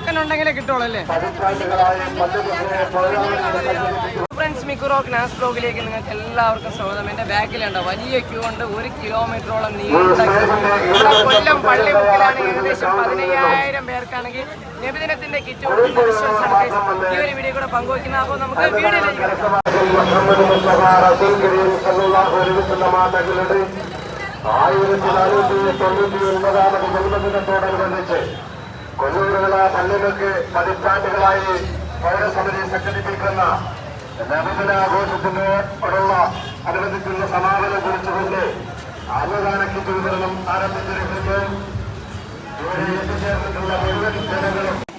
Token ഉണ്ടെങ്കിലേ കിട്ടുള്ളൂ അല്ലേ ഫ്രണ്ട്സ് മിക്കുറോ ക്ലാസ് ബ്ലോഗിലേക്ക് നിങ്ങൾക്ക് എല്ലാവർക്കും സ്വാഗതം. എന്റെ ബാക്കിലുണ്ട് വലിയ ക്യൂ ഉണ്ട്. ഒരു കിലോമീറ്ററോളം നീണ്ട കൊല്ലം പള്ളിമുക്കിലാണ് ഏകദേശം പതിനയ്യായിരം പേർക്കാണെങ്കിൽ നബിദിനത്തിന്റെ കിറ്റ് കൊടുക്കുന്ന. ഈ ഒരു വീഡിയോ കൂടെ പങ്കുവയ്ക്കുന്ന. അപ്പോൾ നമുക്ക് വീഡിയോയിലേക്ക് കിടക്കാം. ആയിരത്തി നാനൂറ്റി തൊണ്ണൂറ്റി ഒൻപതാമത് ജന്മദിനത്തോടനുബന്ധിച്ച് പള്ളികൾക്ക് പതിറ്റാണ്ടുകളായി പൗരസമിതി സംഘടിപ്പിക്കുന്ന നബിദിനാഘോഷത്തിനോടുള്ള അനുബന്ധിച്ചുള്ള സമാപനം കുറിച്ചുകൊണ്ട് അന്നദാന കിറ്റ് വിതരണം ആരംഭിച്ചിരിക്കുന്നു ഇവിടെ എത്തിച്ചേർന്നിട്ടുള്ള മുഴുവൻ ജനങ്ങളും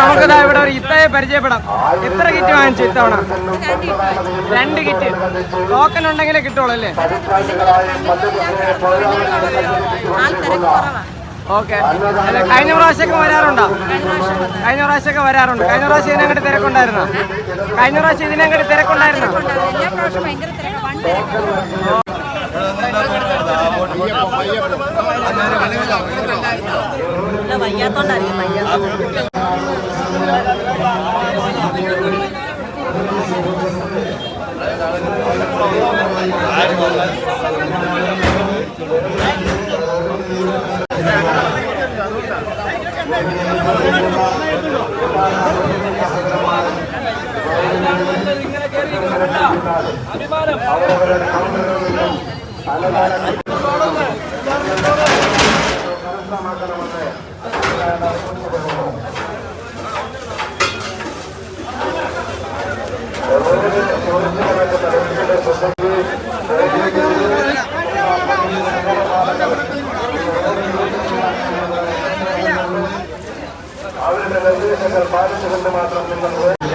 നമുക്കിതാ ഇവിടെ ഒരു ഇത്തയെ പരിചയപ്പെടാം. ഇത്ര കിറ്റ് വാങ്ങിച്ചു ഇത്തവണ? രണ്ട് കിറ്റ്. ടോക്കൺ ഉണ്ടെങ്കിലേ കിട്ടുള്ളൂ അല്ലേ? ഓക്കെ അല്ല കഴിഞ്ഞ പ്രാവശ്യമൊക്കെ വരാറുണ്ടോ? കഴിഞ്ഞ പ്രാവശ്യമൊക്കെ വരാറുണ്ട്. കഴിഞ്ഞ പ്രാവശ്യം ഇതിനങ്ങോട്ട് തിരക്കുണ്ടായിരുന്നോ? കഴിഞ്ഞ പ്രാവശ്യം ഇതിനങ്ങോട്ട് തിരക്കുണ്ടായിരുന്നോ? പ്രാവശ്യം ഭയങ്കര തിരക്ക് വൺ തിരക്ക് വയ്യാത്തോണ്ടായിരിക്കും വയ്യാത്തോണ്ട് അവരുടെ നിർദ്ദേശങ്ങൾ പാലിച്ചുകൊണ്ട് മാത്രം കിറ്റ്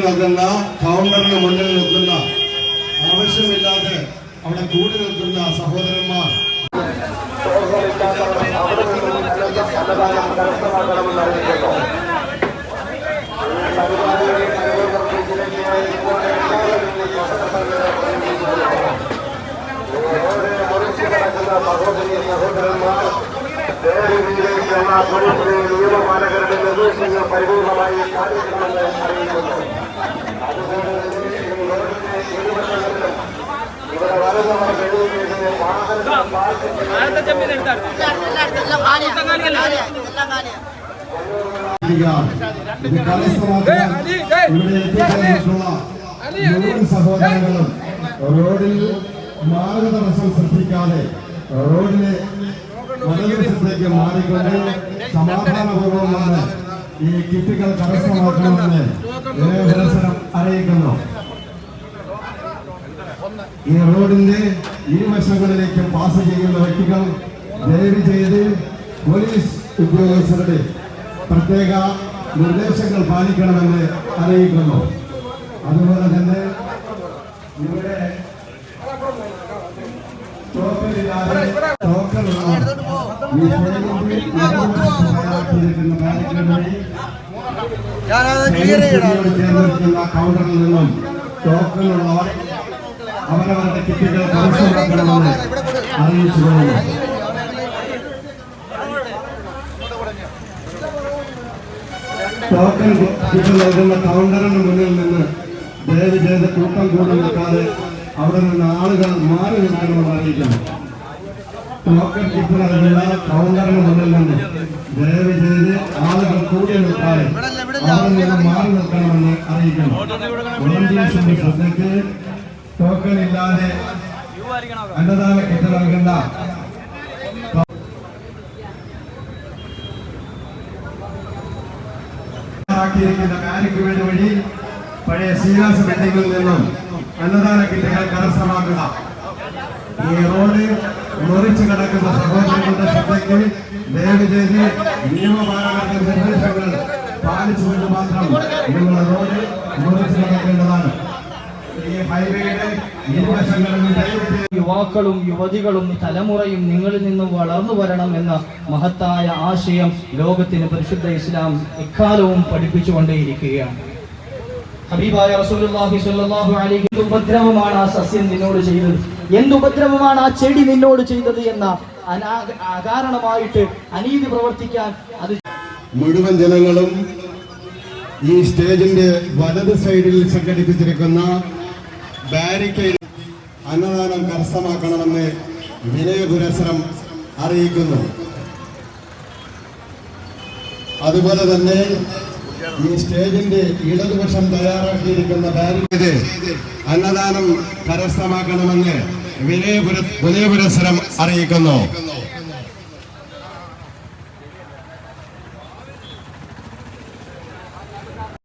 നൽകുന്ന കൗണ്ടറിന് മുന്നിൽ നിൽക്കുന്ന ആവശ്യമില്ലാതെ അവിടെ കൂടി നിൽക്കുന്ന സഹോദരന്മാർ നിയമപാലകരുടെ നിർദ്ദേശങ്ങൾ പരിപൂർണമായി പാലിക്കണമെന്ന് അറിയിക്കുന്നു അതുപോലെ തന്നെ ഈ റോഡിന്റെ ഇരുവശങ്ങളിലും ഇവിടെ വരുന്നവർ കഴിയുന്നതിന് സഹോദരങ്ങളും റോഡിൽ മാർഗതടസ്സം സൃഷ്ടിക്കാതെ റോഡിലെ വലതുവശത്തേക്ക് മാറിക്കൊണ്ട് സമാധാനപൂർവം വന്ന് ഈ കിറ്റുകൾ കരസ്ഥമാക്കണമെന്ന് ദേവദർശനം അറിയിക്കുന്നു. ഈ റോഡിന്റെ വശങ്ങളിലേക്ക് പാസ് ചെയ്യുന്ന വ്യക്തികൾ ദയവ് ചെയ്ത് പോലീസ് ഉദ്യോഗസ്ഥരുടെ പ്രത്യേക നിർദ്ദേശങ്ങൾ പാലിക്കണമെന്ന് അറിയിക്കുന്നു. അതുപോലെ തന്നെ ഇവിടെ കൗണ്ടറിൽ നിന്നും ടോക്കണുള്ളവർ അവരവരുടെ കിറ്റുകൾ കരസ്ഥമാക്കണമെന്ന് അറിയിച്ചു ടോക്കൺ കിറ്റ് നൽകുന്ന കൗണ്ടറിന് മുന്നിൽ നിന്ന് ദയവ് ചെയ്ത് കൂട്ടം കൂടി നിൽക്കാതെ അവിടെ നിന്ന് ആളുകൾ മാറി നിൽക്കണമെന്ന് അറിയിക്കുന്നു ടോക്കൺ നൽകുന്ന കൗണ്ടറിന് മുന്നിൽ നിന്ന് ദയവ് ചെയ്ത് ആളുകൾ കൂടി നിൽക്കാതെ അവിടെ നിന്ന് മാറി നിൽക്കണമെന്ന് അറിയിക്കണം ശ്രദ്ധയ്ക്ക് ടോക്കൺ ഇല്ലാതെ അന്നദാന കിറ്റ് നൽകേണ്ട ആക്കിയിരിക്കുന്ന ബാരിക്കേഡ് വഴി പഴയ ശ്രീനിവാസ ബിൽഡിംഗിൽ നിന്നും അന്നദാന കിറ്റുകൾ കരസ്ഥമാക്കുക. ഈ റോഡ് മുറിച്ചു കിടക്കുന്ന സഹോദരങ്ങളുടെ ശ്രദ്ധയ്ക്ക് ദയവ് ചെയ്ത് നിയമപാലകരുടെ നിർദ്ദേശങ്ങൾ പാലിച്ചുകൊണ്ട് മാത്രം നിങ്ങൾ റോഡ് മുറിച്ചു കിടക്കേണ്ടതാണ് ഈ ഹൈവേയുടെ ഇരുവശങ്ങളിലും ദയവ് ചെയ്ത് യുവാക്കളും യുവതികളും തലമുറയും നിങ്ങളിൽ നിന്നും വളർന്നു വരണം എന്ന മഹത്തായ ആശയം ലോകത്തിന് പരിശുദ്ധ ഇസ്ലാം എക്കാലവും പഠിപ്പിച്ചുകൊണ്ടേയിരിക്കുകയാണ്. ഹബീബായ റസൂലുള്ളാഹി സ്വല്ലല്ലാഹു അലൈഹി ഉപദ്രവമാണ് ആ സസ്യം നിന്നോട് ചെയ്തത്. എന്ത് ഉപദ്രവമാണ് ആ ചെടി നിന്നോട് ചെയ്തത് എന്ന അകാരണമായിട്ട് അനീതി പ്രവർത്തിക്കാൻ അത് മുഴുവൻ ജനങ്ങളും ഈ സ്റ്റേജിന്റെ വലത് സൈഡിൽ സംഘടിപ്പിച്ചിരിക്കുന്ന ബാരിക്കേഡ് അന്നദാനം കരസ്ഥമാക്കണമെന്ന് വിനയപുരസരം അറിയിക്കുന്നു. അതുപോലെ തന്നെ ഈ സ്റ്റേജിന്റെ ഇടതുപക്ഷം തയ്യാറാക്കിയിരിക്കുന്ന ബാരിക്കേഡ് അന്നദാനം കരസ്ഥമാക്കണമെന്ന് വിനയപുര വിനയപുരസരം അറിയിക്കുന്നു.